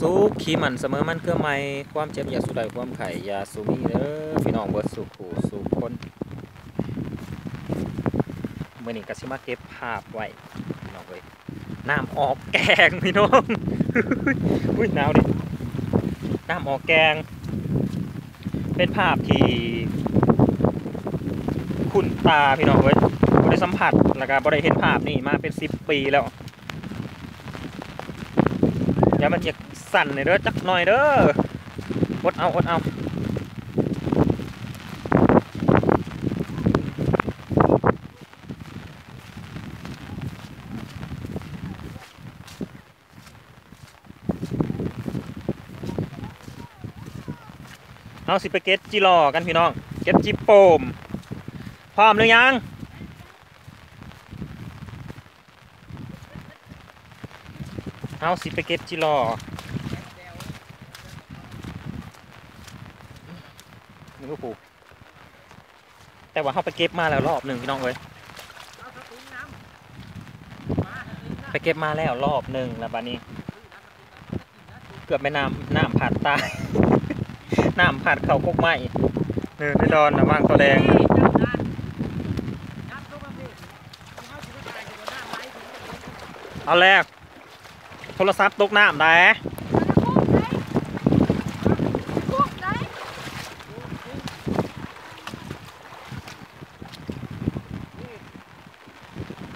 สุขขี้มันเสมอมันเครื่องไม้ความเจ็บยาสุดใดความไข่ยาสุมีเด้อพี่น้องเบิดสุขหูสุขคนเมื่อนี้ก็สิมาเก็บภาพไว้พี่น้องเอ้ยน้ำออกแกงพี่น้องอุ้ยหนาวดิน้ำออกแกง เป็นภาพที่คุณตาพี่น้องเอ้ยบ่ได้สัมผัสแล้วก็บ่ได้เห็นภาพนี่มาเป็นสิบปีแล้วอย่ามันจะ สั่นเลยเด้อจักหน่อยเด้ออดเอาอดเอาเอาสิไปเก็ตจิรอกันพี่น้อง เก็ตจิโปมพร้อมหรือยังเอาสิไปเก็บจิรอ นี่ก็ผูแต่ว่าเขาไปเก็บมาแล้วรอบหนึ่งพี่น้องเอ้ยไปเก็บมาแล้วรอบหนึ่งแล้วบัดนี้ เกือบไปน้ำน้ำผัดตายน้ำผัดเขากกไม้เนื้อไม่ดอนนะว่างตัวแดงเอาแรกโทรศัพท์ตกน้ำได้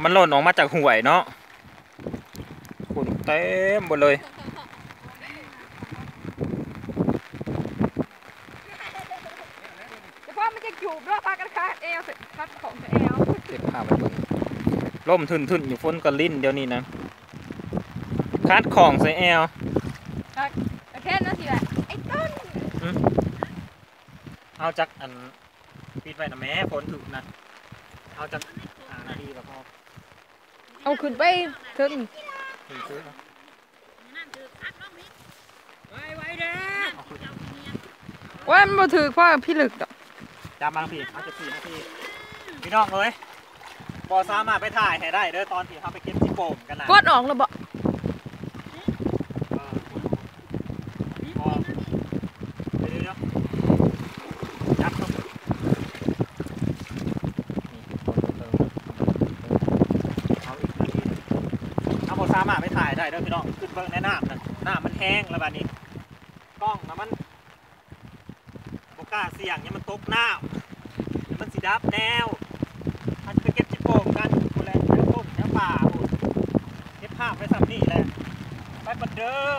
มันหล่นออกมาจากห่วยเนาะขุ่นเต็มหมดเลย แต่พ่อมันจะจูบด้วยพากันคาดเอวเสร็จคัดของเอวเก็บภาพไว้เบิ่งล่มทึนๆอยู่ฝนก็ลิ้นเดี๋ยวนี้นะคัดของใส่แอลแต่แค่นั้นสิแหละไอ้ต้นเอาจากอันปิดไว้นะแม่ฝนถึกนะเอาจากหานาทีแล้วพอ เอาขึ้นไปถึงถึงซื้อเนาะเอาขึ้นว่ามันบ่ถือพ่อพี่ลึกดอกจำบางทีเอาจะสี่นาทีพี่น้องเอ้ยบอสามารถไปถ่ายให้ได้เด้อตอนที่เขาไปเก็บที่โป่งกันนะกดออกแล้วบ่ เออพอเดี๋ยวเดี๋ยวจับเข้านี่เอาอีกนาทีหนึ่งเอาบอสามารถ ได้เด้อพี่น้องขึ้นเบิ้งแนน้ำนะน้ำมันแห้งแล้วบัดนี้กล้องนะมันบกล้าเสี่ยงเนี่ยมันตกน้ำมันสีดับแนวอันจะไปเก็บจิโป่งกันกูแหละแถวต้มแถวป่าเก็บภาพไว้สำนี่แหละไปบัดเด้อ